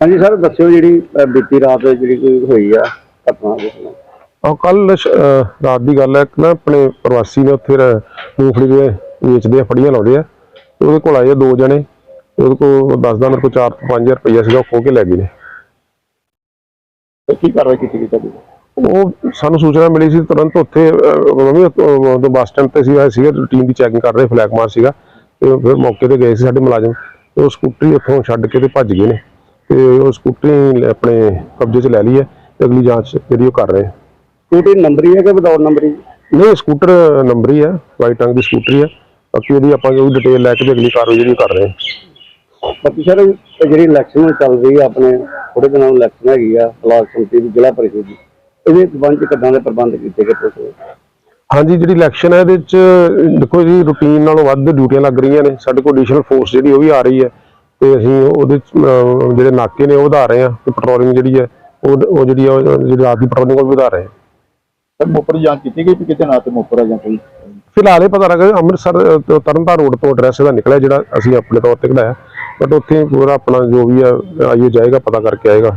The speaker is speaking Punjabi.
ਹਾਂਜੀ ਸਰ ਦੱਸਿਓ ਜਿਹੜੀ ਅਹ, ਬੀਤੀ ਰਾਤ ਜਿਹੜੀ ਕੋਈ ਹੋਈ ਆ ਘਟਨਾ। ਉਹ ਕੱਲ ਰਾਤ ਦੀ ਗੱਲ ਹੈ ਇੱਕ ਨਾ ਆਪਣੇ ਪ੍ਰਵਾਸੀ ਨੇ ਉੱਥੇ ਰ- ਮੂੰਗਫਲੀ ਦੇ ਵੇਚਦੇ ਆ ਫੜੀਆਂ ਲਾਉਂਦੇ ਆ। ਤੇ ਉਹਦੇ ਕੋਲ ਆਏ ਆ ਦੋ ਜਣੇ। ਉਹਦੇ ਕੋਲ ਦੱਸਦਾ ਮੇਰੇ ਕੋਲ 4 ਤੋਂ 5000 ਰੁਪਈਆ ਸੀਗਾ ਉਹ ਖੋ ਕੇ ਲੈ ਗਏ ਨੇ। ਤੇ ਕੀ ਕਾਰਵਾਈ ਕੀਤੀ ਗਈ ਤੁਹਾਡੀ? ਉਹ ਸਾਨੂੰ ਸੂਚਨਾ ਮਿਲੀ ਸੀ ਤੁਰੰਤ ਉੱਥੇ ਅਹ, ਮੈਂ ਵੀ ਬੱਸ ਸਟੈਂਡ ਤੇ ਸੀ ਸੀਗਾ ਰੂਟੀਨ ਦੀ ਚੈਕਿੰਗ ਕਰ ਰਹੇ ਫਲੈਗ ਮਾਰ ਸੀਗਾ। ਤੇ ਫਿਰ ਮੌਕੇ ਤੇ ਗਏ ਸੀ ਸਾਡੇ ਮੁਲਾਜ਼ਮ। ਤੇ ਉਹ ਸਕੂਟਰੀ ਉੱਥੋਂ ਛੱਡ ਕੇ ਤੇ ਭੱਜ ਗਏ ਨੇ। ਤੇ ਉਹ ਸਕੂਟਰੀ ਆਪਣੇ ਕਬਜ਼ੇ 'ਚ ਲੈ ਲਈ ਹੈ ਤੇ ਅਗਲੀ ਜਾਂਚ ਜਿਹੜੀ ਉਹ ਕਰ ਰਹੇ ਆ। ਸਕੂਟੀ ਨੰਬਰੀ ਹੈ ਕਿ ਵਿਦਆਊਟ ਨੰਬਰੀ ਨਹੀਂ ਸਕੂਟਰ ਨੰਬਰ ਹੀ ਹੈ ਵਾਈਟ ਰੰਗ ਦੀ ਸਕੂਟਰੀ ਹੈ। ਬਾਕੀ ਉਹਦੀ ਆਪਾਂ ਕੋਈ ਡਿਟੇਲ ਲੈ ਕੇ ਅਗਲੀ ਕਾਰਵਾਈ ਜਿਹੜੀ ਕਰ ਰਹੇ ਹਾਂ ਬਾਕੀ ਸਰ ਜਿਹੜੀ ਇਲੈਕਸ਼ਨ ਚੱਲ ਰਹੀ ਆ ਆਪਣੇ ਥੋੜੇ ਦਿਨਾਂ ਨੂੰ ਇਲੈਕਸ਼ਨ ਹੈਗੀ ਆ ਬਲਾਕ ਸੰਮਤੀ ਦੀ ਜ਼ਿਲ੍ਹਾ ਪਰਿਸ਼ਦ ਦੀ। ਇਹਦੇ ਸੰਬੰਧ ਚ ਕਿੱਦਾਂ ਦੇ ਪ੍ਰਬੰਧ ਕੀਤੇ ਗਏ ਤੁਸੀਂ ਹਾਂਜੀ ਜਿਹੜੀ ਇਲੈਕਸ਼ਨ ਹੈ ਇਹਦੇ ਚ ਦੇਖੋ ਜੀ ਰੂਟੀਨ ਨਾਲੋਂ ਵੱਧ ਡਿਊਟੀਆਂ ਲੱਗ ਰਹੀਆਂ ਨੇ। ਸਾਡੇ ਕੋਲ ਐਡੀਸ਼ਨਲ ਫੋਰਸ ਜਿਹੜੀ ਉਹ ਵੀ ਆ ਰਹੀ ਹੈ। ਤੇ ਅਸੀਂ ਉਹਦੇ ਚ, ਅਹ, ਜਿਹੜੇ ਨਾਕੇ ਨੇ ਉਹ ਵਧਾ ਰਹੇ ਹਾਂ ਤੇ ਪੈਟਰੋਲਿੰਗ ਜਿਹੜੀ ਹੈ ਉਹ ਉਹ ਜਿਹੜੀ ਆ ਜਿਹੜੀ ਰਾਤ ਦੀ ਪੈਟਰੋਲਿੰਗ ਉਹ ਵੀ ਵਧਾ ਰਹੇ ਹਾਂ। ਸਰ ਮੋਪਰ ਜਾਂਚ ਕੀਤੀ ਗਈ ਵੀ ਕਿਤੇ ਨਾ ਤੇ ਮੋਪਰ ਆ ਜਾਂ ਕੋਈ? ਫਿਲਹਾਲ ਇਹ ਪਤਾ ਲੱਗਾ ਕਿ ਅੰਮ੍ਰਿਤਸਰ ਅਹ, ਤੋਂ ਤਰਨਤਾਰਨ ਰੋਡ ਤੋਂ ਐਡਰੈਸ ਇਹਦਾ ਨਿਕਲਿਆ ਜਿਹੜਾ ਅਸੀਂ ਆਪਣੇ ਤੌਰ ਤੇ ਕਢਾਇਆ। ਬਟ ਉੱਥੇ ਪੂਰਾ ਆਪਣਾ ਜੋ ਵੀ ਹੈ ਆਈਓ ਜਾਏਗਾ ਪਤਾ ਕਰਕੇ ਆਏਗਾ।